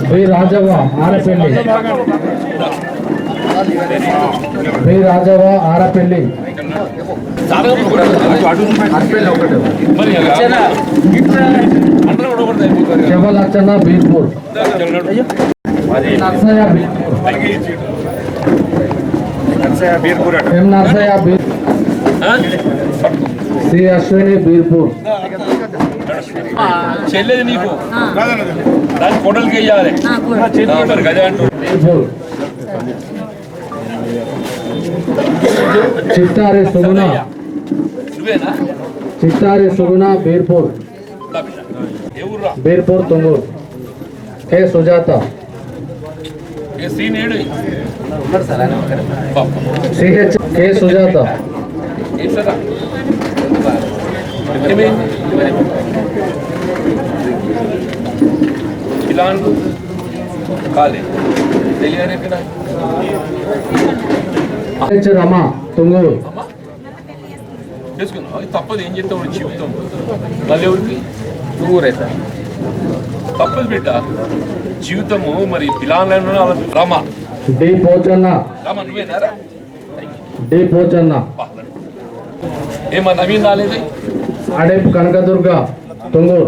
శ్రీ రాజవ్వ ఆరపల్లి శ్రీ రాజవ్వ ఆరపల్లి శివలక్షణ బీర్పూర్ నర్సయ్య బీర్పూర్ ఎం Narsaiah beer Shri Ashwini Birpur చెల్లెది నీకు దాని కొడలికి వెయ్యాలి మరి గదే అంటూ బీర్పూర్ చిత్తారి సుగుణ నువ్వేనా చిత్తారి సుగుణ బీర్పూర్ ఏ ఊర్రా బీర్పూర్ తుంగూరు కె సుజాత ఏ సీన్ ఏడు సిహెచ్ కె సుజాత ఏం సరా ఏమైంది ఇలా అనుకో కాలే ఇక్కడ హెచ్ రమ తుంగూరు. అమ్మా చేసుకున్నావు అది తప్పదు. ఏం చెప్తావు జీవితం. మళ్ళీ ఎవరికి? ఊరైతే తప్పదు బిడ్డ. జీవితము మరి పిలాలను రమ. డి పోచన్న. రమ నువ్వేనారా డి పోచన్న. ఏమా నవీన్ రాలేదు? అడెప్ కనకదుర్గ తుంగూరు.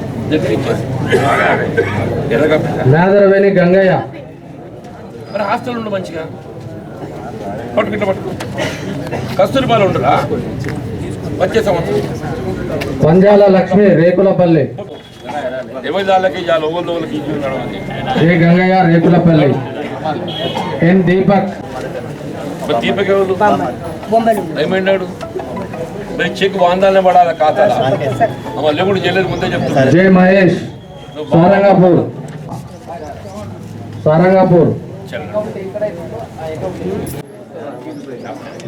నాగరవేణి గంగయ్య. మరి హాస్టల్ ఉండు మంచిగా. పట్టుకు ఇట్లా పట్టుకు. కస్తూరిపాలు ఉండరా వచ్చే సంవత్సరం. పంజాల లక్ష్మి రేకులపల్లి. ఎవరి దాళ్ళకి అని శ్రీ గంగయ్య రేకులపల్లి. ఎన్ దీపక్? మరి దీపక్ ఎవరు? ఏమైనాడు మరి చెక్ వాందాలనే పడాలి ఖాతాలా. అమ్మ లేకుండా చేయలేదు ముందే చెప్తున్నా. జే మహేష్. సారంగాపూర్. సారంగాపూర్.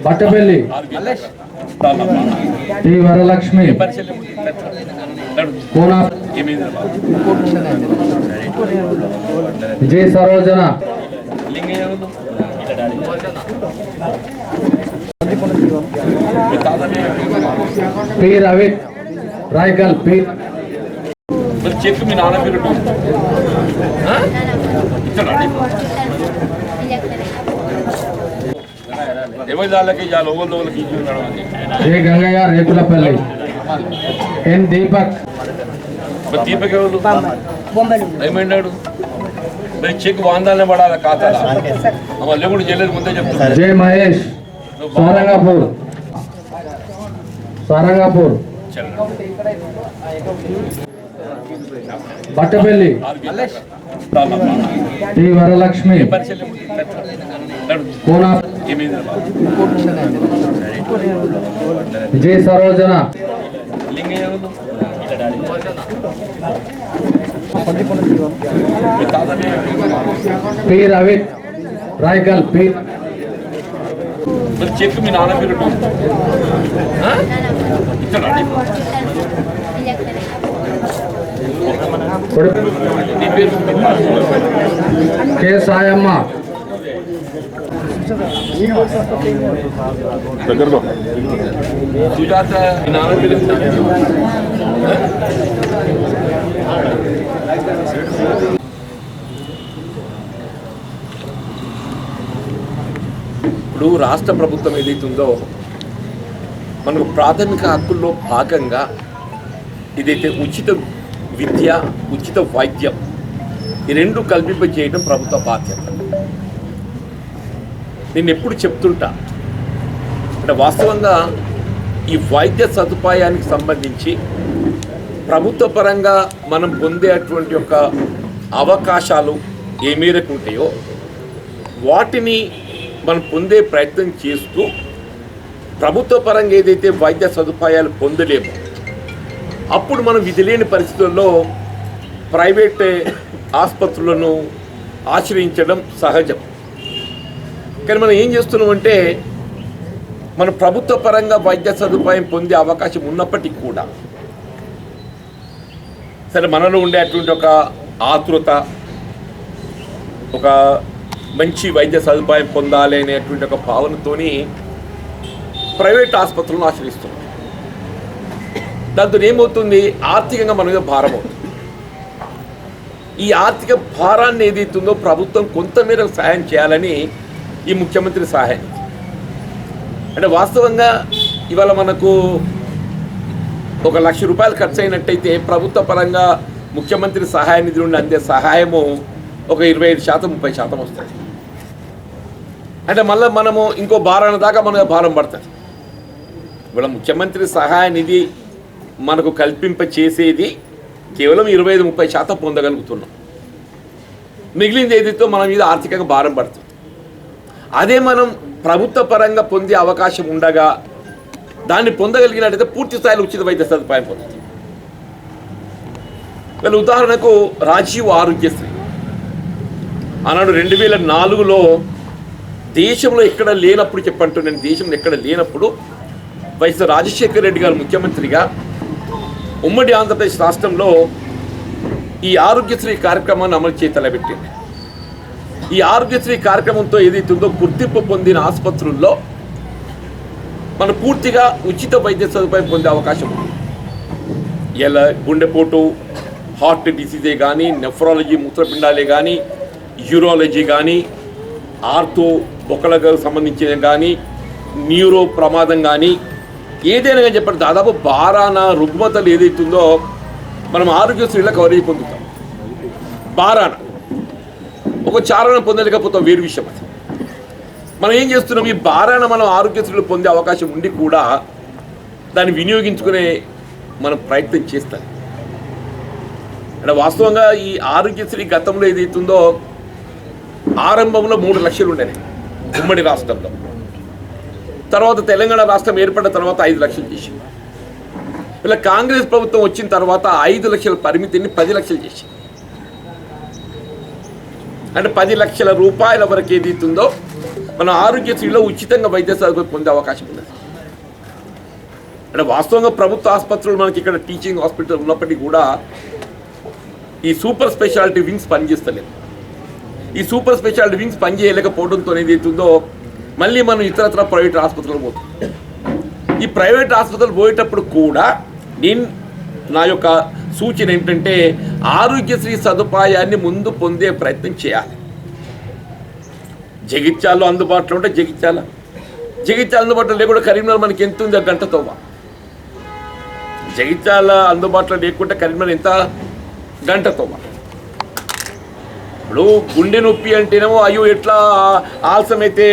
బట్టపల్లి. టి వరలక్ష్మి. కోనా. జే సరోజన. లింగం పేరు? పి రవి రాయకల్ పి మరి చెక్ మీ నాన్న పేరు ఆ? ఇచ్చాడా? ఎవరి దాళ్ళకి ఇలా లోగల లోగలకి ఇచ్చి ఉన్నాడు అని జే గంగయ్య రేకులపల్లి ఎన్ దీపక్ మరి దీపక్ ఎవరు ఏమైనాడు మరి చెక్ వాందాలనే పడాలి ఖాతాలా అమ్మ లేకుండా చేయలేదు ముందే చెప్తున్నా జే మహేష్ సారంగాపూర్ సారంగాపూర్ బట్టపల్లి. టి వరలక్ష్మి. కోనా ఏమైంది సరోజన. పి రవి. రాయకల్ పి మరి చెక్ మీ నాన్న పేరు పేరు కె సాయమ్మ. సుజాత మీ నాన్న పేరు ఇప్పుడు రాష్ట్ర ప్రభుత్వం ఏదైతుందో మనకు ప్రాథమిక హక్కుల్లో భాగంగా ఇదైతే ఉచిత విద్య ఉచిత వైద్యం ఈ రెండు కల్పింప చేయడం ప్రభుత్వ బాధ్యత. నేను ఎప్పుడు చెప్తుంటా అంటే వాస్తవంగా ఈ వైద్య సదుపాయానికి సంబంధించి ప్రభుత్వ పరంగా మనం పొందేటువంటి యొక్క అవకాశాలు ఏ మేరకు ఉంటాయో వాటిని మనం పొందే ప్రయత్నం చేస్తూ ప్రభుత్వ పరంగా ఏదైతే వైద్య సదుపాయాలు పొందలేము అప్పుడు మనం విధి లేని పరిస్థితుల్లో ప్రైవేట్ ఆసుపత్రులను ఆశ్రయించడం సహజం. కానీ మనం ఏం చేస్తున్నామంటే మన ప్రభుత్వ పరంగా వైద్య సదుపాయం పొందే అవకాశం ఉన్నప్పటికీ కూడా సరే మనలో ఉండే అటువంటి ఒక ఆతృత ఒక మంచి వైద్య సదుపాయం పొందాలి అనేటువంటి ఒక భావనతోని ప్రైవేట్ ఆసుపత్రులను ఆశ్రయిస్తున్నాం దాంతో ఏమవుతుంది? ఆర్థికంగా మన మీద భారం అవుతుంది. ఈ ఆర్థిక భారాన్ని ఏదైతుందో ప్రభుత్వం కొంతమేర సహాయం చేయాలని ఈ ముఖ్యమంత్రి సహాయం అంటే వాస్తవంగా ఇవాళ మనకు ఒక లక్ష రూపాయలు ఖర్చు అయినట్టయితే ప్రభుత్వ పరంగా ముఖ్యమంత్రి సహాయ నిధి నుండి అందే సహాయము ఒక ఇరవై ఐదు శాతం ముప్పై శాతం వస్తుంది అంటే మళ్ళీ మనము ఇంకో భారాన్ని దాకా మన భారం పడుతుంది. ఇవాళ ముఖ్యమంత్రి సహాయ నిధి మనకు కల్పింప చేసేది కేవలం ఇరవై ఐదు ముప్పై శాతం పొందగలుగుతున్నాం. మిగిలింది తేదీతో మన మీద ఆర్థికంగా భారం పడుతుంది. అదే మనం ప్రభుత్వ పరంగా పొందే అవకాశం ఉండగా దాన్ని పొందగలిగినట్టయితే పూర్తి స్థాయిలో ఉచిత వైద్య సదుపాయం పొందుతుంది వీళ్ళ ఉదాహరణకు రాజీవ్ ఆరోగ్యశ్రీ. ఆనాడు రెండు వేల నాలుగులో దేశంలో ఎక్కడ లేనప్పుడు చెప్పంటూ నేను దేశంలో ఎక్కడ లేనప్పుడు వైఎస్ రాజశేఖర రెడ్డి గారు ముఖ్యమంత్రిగా ఉమ్మడి ఆంధ్రప్రదేశ్ రాష్ట్రంలో ఈ ఆరోగ్యశ్రీ కార్యక్రమాన్ని అమలు చేతలబెట్టింది ఈ ఆరోగ్యశ్రీ కార్యక్రమంతో ఏదైతుందో గుర్తింపు పొందిన ఆసుపత్రుల్లో మనం పూర్తిగా ఉచిత వైద్య సదుపాయం పొందే అవకాశం ఉంది. ఎలా గుండెపోటు హార్ట్ డిసీజే కానీ నెఫ్రాలజీ మూత్రపిండాలే కానీ యూరాలజీ కానీ ఆర్థో బొక్కలకు సంబంధించిన కానీ న్యూరో ప్రమాదం కానీ ఏదైనా కానీ చెప్పండి. దాదాపు బారాన రుగ్మతలు ఏదైతుందో మనం ఆరోగ్యశ్రీలో కవరేజ్ పొందుతాం. బారాన. ఒక చారణ పొందలేకపోతాం వేరు విషయం అది. మనం ఏం చేస్తున్నాం? ఈ బారాన మనం ఆరోగ్యశ్రీలు పొందే అవకాశం ఉండి కూడా దాన్ని వినియోగించుకునే మనం ప్రయత్నం చేస్తాం. అంటే వాస్తవంగా ఈ ఆరోగ్యశ్రీ గతంలో ఏదైతుందో ఆరంభంలో మూడు లక్షలు ఉండేది ఉమ్మడి రాష్ట్రంలో. తర్వాత తెలంగాణ రాష్ట్రం ఏర్పడిన తర్వాత ఐదు లక్షలు చేసింది. ఇలా కాంగ్రెస్ ప్రభుత్వం వచ్చిన తర్వాత ఐదు లక్షల పరిమితిని పది లక్షలు చేసింది. అంటే పది లక్షల రూపాయల వరకు ఏదైతుందో మన ఆరోగ్యశ్రీలో ఉచితంగా వైద్య సదుపాయం పొందే అవకాశం ఉంది అంటే వాస్తవంగా ప్రభుత్వ ఆసుపత్రులు మనకి ఇక్కడ టీచింగ్ హాస్పిటల్ ఉన్నప్పటికీ కూడా ఈ సూపర్ స్పెషాలిటీ వింగ్స్ పనిచేస్తలేదు. ఈ సూపర్ స్పెషాలిటీ వింగ్స్ పనిచేయలేకపోవడంతో ఏదైతుందో మళ్ళీ మనం ఇతరత్ర ప్రైవేట్ ఆసుపత్రులు పోతాం. ఈ ప్రైవేట్ ఆసుపత్రులు పోయేటప్పుడు కూడా నేను నా యొక్క సూచన ఏంటంటే ఆరోగ్యశ్రీ సదుపాయాన్ని ముందు పొందే ప్రయత్నం చేయాలి. జగిత్యాల్లో అందుబాటులో ఉంటే జగిత్యాల. జగిత్యాల అందుబాటులో లేకుండా కరీంనగర్ మనకి ఎంత ఉంది? ఆ గంటతో జగిత్యాల అందుబాటులో లేకుంటే కరీంనగర్ ఎంత? గంటతో ఇప్పుడు గుండె నొప్పి అంటేనేమో అయ్యో ఎట్లా ఆలస్యం అయితే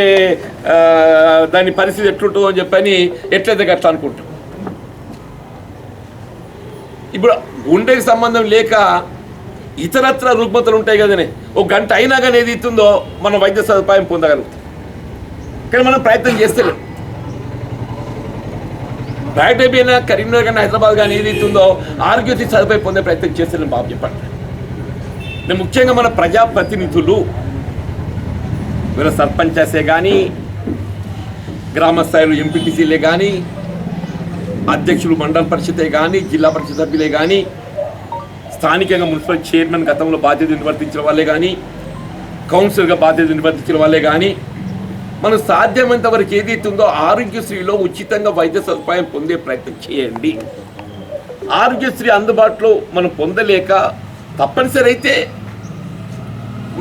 దాని పరిస్థితి ఎట్లుంటుందో అని చెప్పని ఎట్లయితే అట్లా అనుకుంటాం. ఇప్పుడు గుండెకి సంబంధం లేక ఇతరత్ర రుగ్మతలు ఉంటాయి కదనే ఒక గంట అయినా కానీ ఏది ఇస్తుందో మనం వైద్య సదుపాయం పొందగలుగుతాం. కానీ మనం ప్రయత్నం చేస్తలేం. బయట అయిపోయినా కరీంనగర్ కానీ హైదరాబాద్ కానీ ఏది ఇస్తుందో ఆరోగ్యశ్రీ సదుపాయం పొందే ప్రయత్నం చేస్తలేం బాబు చెప్పండి. ముఖ్యంగా మన ప్రజాప్రతినిధులు వీళ్ళ సర్పంచసే కానీ గ్రామ స్థాయిలో ఎంపీటీసీలే కానీ అధ్యక్షులు మండల పరిషతే కానీ జిల్లా పరిషత్ సభ్యులే కానీ స్థానికంగా మున్సిపల్ చైర్మన్ గతంలో బాధ్యత నిర్వర్తించిన వాళ్ళే కానీ కౌన్సిలర్గా బాధ్యత నిర్వర్తించిన వాళ్ళే కానీ మనం సాధ్యమైనంత వరకు ఏదైతే ఉందో ఆరోగ్యశ్రీలో ఉచితంగా వైద్య సదుపాయం పొందే ప్రయత్నం చేయండి. ఆరోగ్యశ్రీ అందుబాటులో మనం పొందలేక తప్పనిసరి అయితే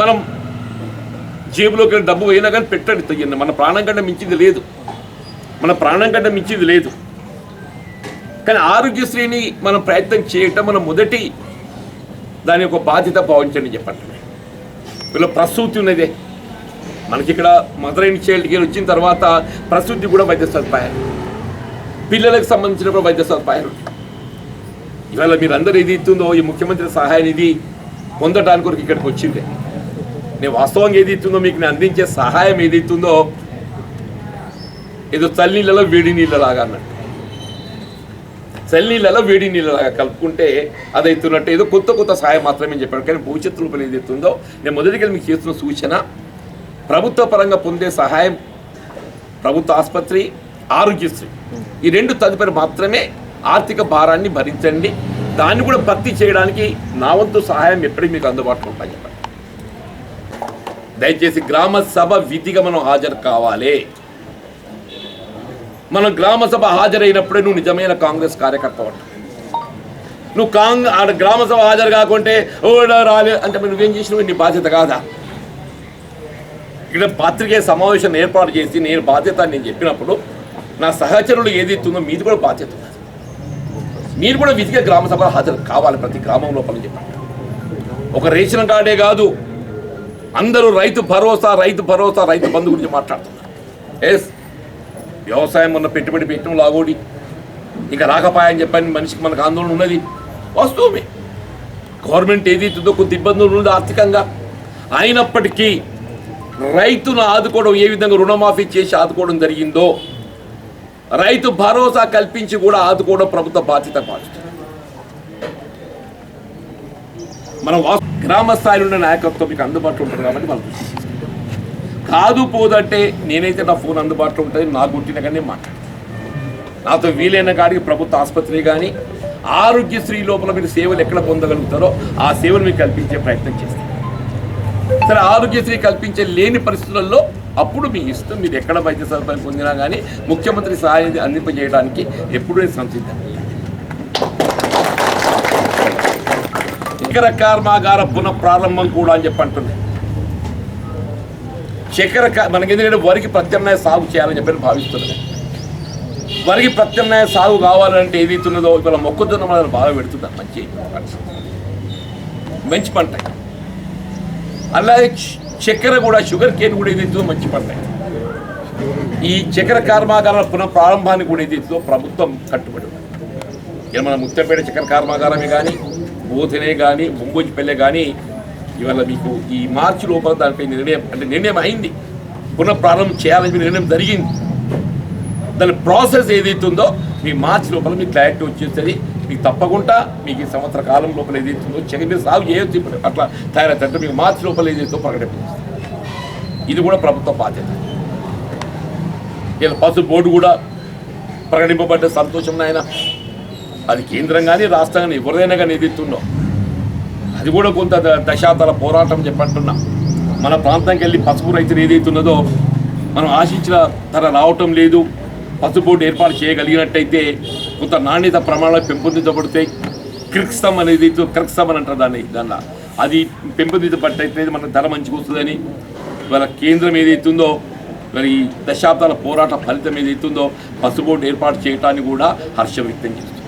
మనం జేబులోకి వెళ్ళి డబ్బు పోయినా కానీ పెట్టండి తగ్గింది మన ప్రాణం కంటే మించింది లేదు. మన ప్రాణం కంటే మించింది లేదు. కానీ ఆరోగ్యశ్రీని మనం ప్రయత్నం చేయటం మన మొదటి దాని యొక్క బాధ్యత భావించండి చెప్పండి. వీళ్ళ ప్రసూతి ఉన్నదే. మనకి ఇక్కడ మదర్ అండ్ చైల్డ్ వచ్చిన తర్వాత ప్రసూతి కూడా వైద్య సదుపాయాలు. పిల్లలకు సంబంధించిన కూడా వైద్య సదుపాయాలు ఇవాళ మీరందరూ ఏది ఇస్తుందో ఈ ముఖ్యమంత్రి సహాయ నిధి పొందడానికి కొరకు ఇక్కడికి వచ్చిందే. నేను వాస్తవంగా ఏది ఇస్తుందో మీకు నేను అందించే సహాయం ఏది ఇస్తుందో ఏదో చల్లీళ్ళలో వేడి నీళ్ళలాగా అన్నట్టు. చల్లనీళ్ళలో వేడి నీళ్ళలాగా కలుపుకుంటే అది ఏదో కొత్త కొత్త సహాయం మాత్రమే చెప్పాడు కానీ భవిష్యత్తు రూపంలో ఏది నేను మొదటిగా మీకు చేస్తున్న సూచన ప్రభుత్వ పరంగా పొందే సహాయం ప్రభుత్వ ఆసుపత్రి ఆరోగ్యశ్రీ. ఈ రెండు తదుపరి మాత్రమే ఆర్థిక భారాన్ని భరించండి. దాన్ని కూడా భర్తీ చేయడానికి నా వంతు సహాయం ఎప్పటికీ మీకు అందుబాటులో ఉంటాయి చెప్పండి దయచేసి గ్రామ సభ విధిగా మనం హాజరు కావాలి. మనం గ్రామ సభ హాజరైనప్పుడే నువ్వు నిజమైన కాంగ్రెస్ కార్యకర్త అంట నువ్వు కాంగ్ ఆడ గ్రామ సభ హాజరు కాకుంటే ఓ రాలే అంటే నువ్వేం చేసినావు? నీ బాధ్యత కాదా? ఇక్కడ పాత్రికేయ సమావేశం ఏర్పాటు చేసి నేను బాధ్యత నేను చెప్పినప్పుడు నా సహచరులు ఏది ఇస్తుందో మీది కూడా బాధ్యత ఉన్నది. మీరు కూడా విధిగా గ్రామ సభ హాజరు కావాలి ప్రతి గ్రామం లోపల చెప్పండి. ఒక రేషన్ కార్డే కాదు అందరూ రైతు భరోసా రైతు భరోసా రైతు బంధు గురించి మాట్లాడుతున్నారు. ఎస్ వ్యవసాయం ఉన్న పెట్టుబడి పెట్టడం లాగోడి. ఇక రాకపాయని చెప్పని మనిషికి మనకు ఆందోళన ఉన్నది. వాస్తవమే. గవర్నమెంట్ ఏదైతుందో కొద్ది ఇబ్బందులు ఉంది ఆర్థికంగా. అయినప్పటికీ రైతును ఆదుకోవడం ఏ విధంగా రుణమాఫీ చేసి ఆదుకోవడం జరిగిందో రైతు భరోసా కల్పించి కూడా ఆదుకోవడం ప్రభుత్వ బాధ్యత బాధ్యత మనం గ్రామ స్థాయిలో ఉన్న నాయకత్వం మీకు అందుబాటులో ఉంటుంది కాబట్టి మనం కాదు పోదంటే నేనైతే నా ఫోన్ అందుబాటులో ఉంటుంది నా గుట్టిన కానీ మాట్లాడతాను. నాతో వీలైన కాడికి ప్రభుత్వ ఆసుపత్రి కానీ ఆరోగ్యశ్రీ లోపల మీరు సేవలు ఎక్కడ పొందగలుగుతారో ఆ సేవలు మీకు కల్పించే ప్రయత్నం చేస్తాను. సరే ఆరోగ్యశ్రీ కల్పించే లేని పరిస్థితులలో అప్పుడు మీ ఇష్టం మీరు ఎక్కడ వైద్య సదుపాయం పొందినా కానీ ముఖ్యమంత్రి సహాయం అందింపజేయడానికి ఎప్పుడూ నేను సంసిద్ధం. చక్కెర కర్మాగార పునః ప్రారంభం కూడా అని చెప్పి అంటుంది. చక్కెర మనకి ఎందుకంటే వరికి ప్రత్యామ్నాయ సాగు చేయాలని చెప్పి భావిస్తున్నాను వరికి ప్రత్యామ్నాయ సాగు కావాలంటే ఏదైతే ఉన్నదో ఇవాళ మొక్కజొన్న మనం బాగా పెడుతుంది మంచి పంట. మంచి పంట. అలాగే చక్కెర కూడా షుగర్ కేన్ కూడా ఏదైతుందో మంచి పంట. ఈ చక్కెర కర్మాగారాల పునః ప్రారంభాన్ని కూడా ఏదైతుందో ప్రభుత్వం కట్టుబడి ఉంది. మన ముత్తంపేట చక్కెర కర్మాగారమే కానీ బోధనే కానీ ముంబోజిపల్లె కానీ ఇవాళ మీకు ఈ మార్చి లోపల దానిపై నిర్ణయం అంటే నిర్ణయం అయింది. పునఃప్రారంభం చేయాలని నిర్ణయం జరిగింది. దాని ప్రాసెస్ ఏదైతుందో మీ మార్చి లోపల మీకు క్లారిటీ వచ్చేస్తుంది. మీకు తప్పకుండా మీకు ఈ సంవత్సర కాలం లోపల ఏదైతుందో చెగ మీరు సాగు చేయొచ్చు ఇప్పుడు. అట్లా తయారైతే మీకు మార్చి లోపల ఏదైతే ప్రకటిస్తుంది ఇది కూడా ప్రభుత్వ బాధ్యత. ఇలా పసు బోర్డు కూడా ప్రకటింపబడ్డ సంతోషం నాయన. అది కేంద్రం కానీ రాష్ట్రం కానీ ఎవరిదైనా కానీ ఏదైతుందో అది కూడా కొంత ద- దశాబ్దాల పోరాటం చెప్పంటున్నా. మన ప్రాంతానికి వెళ్ళి పసుపు రైతులు ఏదైతున్నదో మనం ఆశించిన ధర రావటం లేదు. పసుపు బోర్డు ఏర్పాటు చేయగలిగినట్టయితే కొంత నాణ్యత ప్రమాణాలు పెంపొందించబడితే క్రిక్స్తం అనేది క్రిక్స్తం అని అంటారు దాన్ని దాన్ని. అది పెంపొందించబట్టయితే మన ధర మంచిగా వస్తుందని. ఇవాళ కేంద్రం ఏదైతుందో మరి ఈ దశాబ్దాల పోరాట ఫలితం ఏదైతుందో పసుపు బోర్డు ఏర్పాటు చేయటానికి కూడా హర్షం వ్యక్తం చేస్తుంది.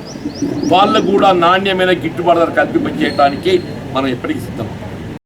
వాళ్ళకు కూడా నాణ్యమైన గిట్టుబాటు ధర కల్పింపజేయడానికి మనం ఎప్పటికీ సిద్ధం